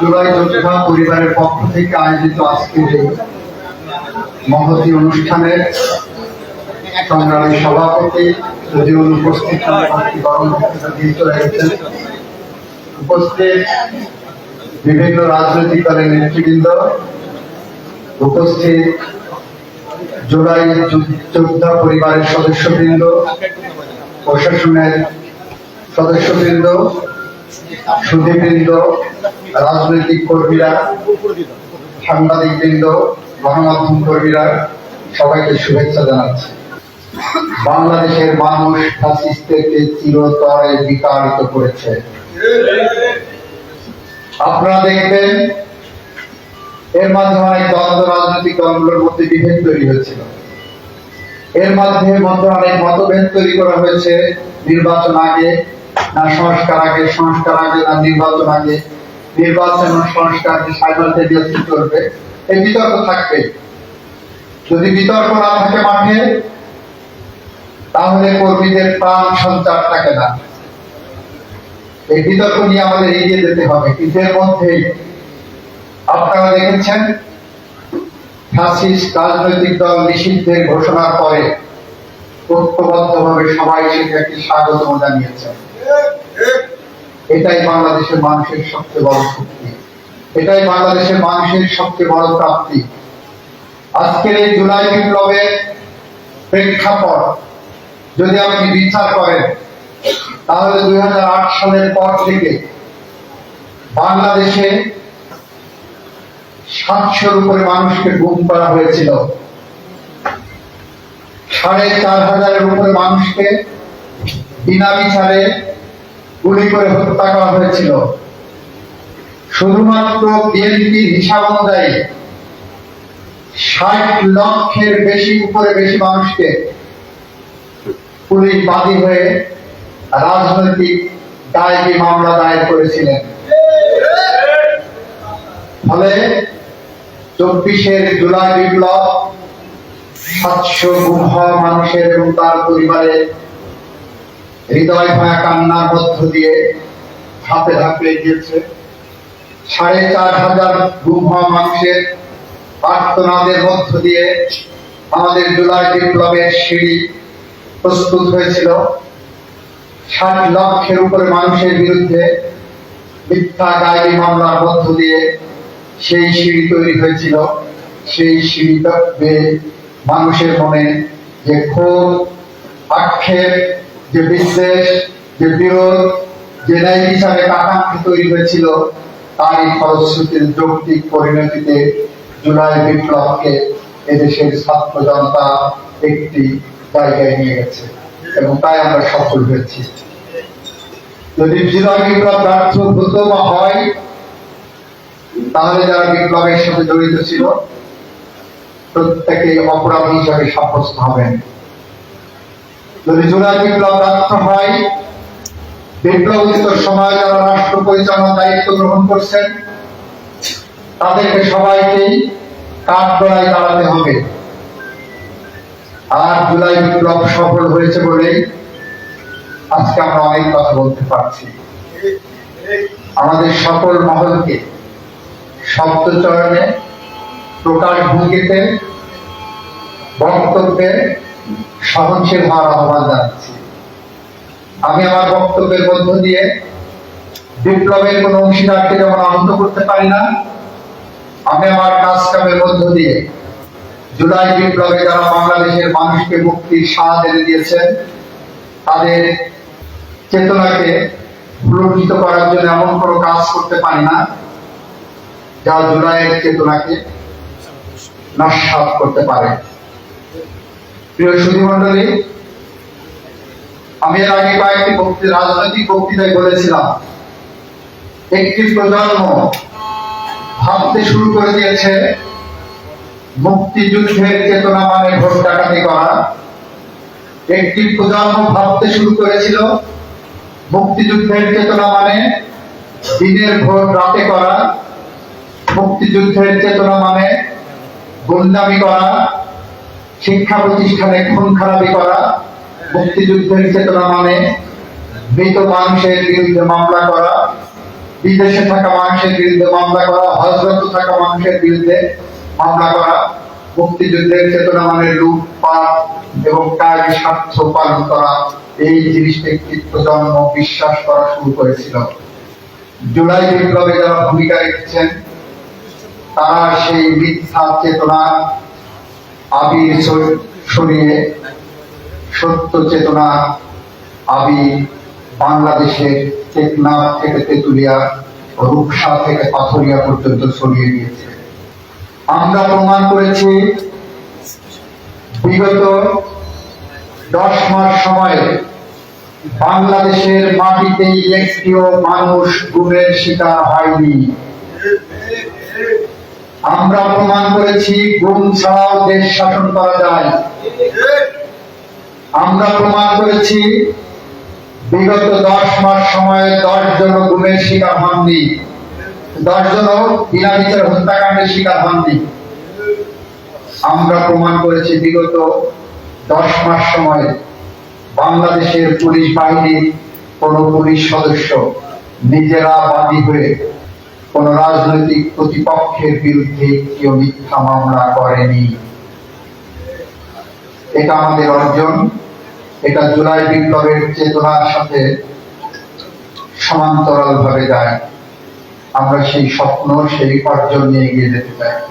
জুলাই যোদ্ধা পরিবারের পক্ষ থেকে আয়োজিত আজকের এই মহতি অনুষ্ঠানের সংগ্রামী সভাপতি যদি অনুপস্থিত গেছেন উপস্থিত বিভিন্ন রাজনৈতিক দলের নেতৃবৃন্দ। উপস্থিত জুলাই যোদ্ধা পরিবারের সদস্যবৃন্দ, প্রশাসনের সদস্যবৃন্দ, সুধীবৃন্দ, রাজনৈতিক কর্মীরা, সাংবাদিকবৃন্দ, গণমাধ্যম কর্মীরা, সবাইকে শুভেচ্ছা জানাচ্ছি। বাংলাদেশের মানুষ ফ্যাসিস্টদেরকে চিরতরে বিতাড়িত করেছে। আপনারা দেখবেন, এর মাধ্যমে অনেক দ্বন্দ্ব, রাজনৈতিক দলগুলোর মধ্যে বিভেদ তৈরি হয়েছিল। এর মাধ্যমে মধ্যে অনেক মতভেদ তৈরি করা হয়েছে নির্বাচন আগে। না সংস্কার আগে সংস্কার আগে না নির্বাচন আগে। নির্বাচন ও সংস্কার সাইমালটেনিয়াসলি চলবে এই বিতর্ক থাকবে। যদি বিতর্ক না থাকে মাঠে, তাহলে কর্মীদের প্রাণ সঞ্চার থাকে না। এই বিতর্ক নিয়ে আমাদের এগিয়ে যেতে হবে। কিন্তু এর মধ্যেই আপনারা দেখেছেন ফ্যাসিস্ট রাজনৈতিক দল নিষিদ্ধের ঘোষণার পরে ঐক্যবদ্ধভাবে সবাই সেটা একটি স্বাগত জানিয়েছে। এটাই বাংলাদেশের মানুষের সবচেয়ে বড় শক্তি। এটাই বাংলাদেশের মানুষের সবচেয়ে বড় প্রাপ্তি। আজকের এই জুলাই বিপ্লবের প্রেক্ষাপট যদি আপনি বিচার করেন, তাহলে দুই সালের পর থেকে বাংলাদেশে সাতশোর উপরে মানুষকে গুম করা হয়েছিল। সাড়ে চার হাজারের উপরে মানুষকে বিনা বিচারে গুলি করে হত্যা করা হয়েছিল। শুধুমাত্র বিএনপি হিসাব অনুযায়ী ষাট লক্ষের বেশি, উপরে বেশি মানুষকে পুলিশ বাদী হয়ে রাজনৈতিক দায়ী মামলা দায়ের করেছিলেন। ফলে চব্বিশের জুলাই বিপ্লব সাতশো মানুষের এবং তার পরিবারের হৃদয় ভাঙা কান্নার মধ্য দিয়ে ধাপে ধাপে গিয়েছে সাড়ে চার হাজার গুম হওয়া মানুষের আর্তনাদের মধ্য দিয়ে আমাদের জুলাই বিপ্লবের সিঁড়ি প্রস্তুত হয়েছিল। ষাট লক্ষের উপরে মানুষের বিরুদ্ধে মিথ্যা গায়েবী মামলার মধ্য দিয়ে সেই সিঁড়ি তৈরি হয়েছিল। সেই বেয়ে মানুষের মনে যে ক্ষোভ, আক্ষেপ যে বিদ্বেষ যে বিরোধ যে ন্যায় বিচারে আকাঙ্ক্ষা তৈরি হয়েছিল, তারই ফলশ্রুতির যৌক্তিক পরিণতিতে জুলাই বিপ্লবকে এদেশের ছাত্র জনতা একটি জায়গায় নিয়ে গেছে এবং তাই আমরা সফল হয়েছি। যদি জুলাই বিপ্লব ব্যর্থ হতো বা হয়, তাহলে যারা বিপ্লবের সাথে জড়িত ছিল প্রত্যেকে অপরাধী হিসাবে সাব্যস্ত হবেন। যদি জুলাই বিপ্লব ব্যর্থ হয় বিপ্লবিত সময় যারা রাষ্ট্র পরিচালনার দায়িত্ব গ্রহণ করছেন, তাদেরকে সবাইকেই কাঠ গড়ায় দাঁড়াতে হবে। আর জুলাই বিপ্লব সফল হয়েছে বলেই আজকে আমরা অনেক কথা বলতে পারছি। আমাদের সকল মহলকে শব্দ চয়নে প্রকাশ ভঙ্গিতে, বক্তব্যে সহনশীল হওয়ার আহ্বান জানাচ্ছি। আমি আমার বক্তব্যের মধ্য দিয়ে বিপ্লবের কোন অংশীদারকে যেমন আহত করতে পারি না, আমি আমার কাজ কামের মধ্য দিয়ে জুলাই বিপ্লবে যারা বাংলাদেশের মানুষকে মুক্তির স্বাদ এনে দিয়েছেন, তাদের চেতনাকে পুলকিত করার জন্য এমন কোনো কাজ করতে পারি না, যা জুলাইয়ের চেতনাকে নস্বাত করতে পারে। প্রিয় সুধী মন্ডলী আমি এর আগে কয়েকটি বক্তৃতা রাজনৈতিক বক্তৃতায় বলেছিলাম। একটি প্রজন্ম ভাবতে শুরু করে দিয়েছে, মুক্তিযুদ্ধের চেতনা মানে ভোট ডাকাতি করা। একটি প্রজন্ম ভাবতে শুরু করেছিল, মুক্তিযুদ্ধের চেতনা মানে দিনের ভোট রাতে করা। মুক্তিযুদ্ধের চেতনা মানে গুন্ডামি করা। শিক্ষা প্রতিষ্ঠানে খুন খারাপি করা মুক্তিযুদ্ধের চেতনা মানে মৃত মানুষের বিরুদ্ধে মামলা করা, বিদেশে থাকা মানুষের বিরুদ্ধে মামলা করা, হজরত থাকা মানুষের বিরুদ্ধে মামলা করা, মুক্তিযুদ্ধের চেতনা মানে লুটপাট এবং কাজ স্বার্থ পালন করা, এই জিনিসটা কৃত্য জন্ম বিশ্বাস করা শুরু করেছিল। জুলাই বিপ্লবে যারা ভূমিকা রেখেছেন, তারা সেই মিথ্যা চেতনা আবির সর- সরিয়ে সত্য চেতনা আবির বাংলাদেশের টেকনাফ থেকে তেতুলিয়া, রূপসা থেকে পাথরিয়া পর্যন্ত ছড়িয়ে দিয়েছে। আমরা প্রমাণ করেছি, বিগত দশ মাস সময়ে বাংলাদেশের মাটিতে একটিও মানুষ গুমের শিকার হয়নি। আমরা প্রমাণ করেছি, গুম ছাড়াও দেশ শাসন করা যায়। আমরা প্রমাণ করেছি, বিগত দশ মাস সময়ে দশ জন গুমের শিকার হননি। দশ জন বিনা হত্যাকাণ্ডের শিকার হননি। আমরা প্রমাণ করেছি, বিগত দশ মাস সময়ে বাংলাদেশের পুলিশ বাহিনীর কোন পুলিশ সদস্য নিজেরা বাদী হয়ে কোন রাজনৈতিক প্রতিপক্ষের বিরুদ্ধে কেউ মিথ্যা মামলা করেনি। এটা আমাদের অর্জন। এটা জুলাই বিপ্লবের চেতনার সাথে সমান্তরাল ভাবে যায়। আমরা সেই স্বপ্ন, সেই অর্জন নিয়ে এগিয়ে যেতে চাই।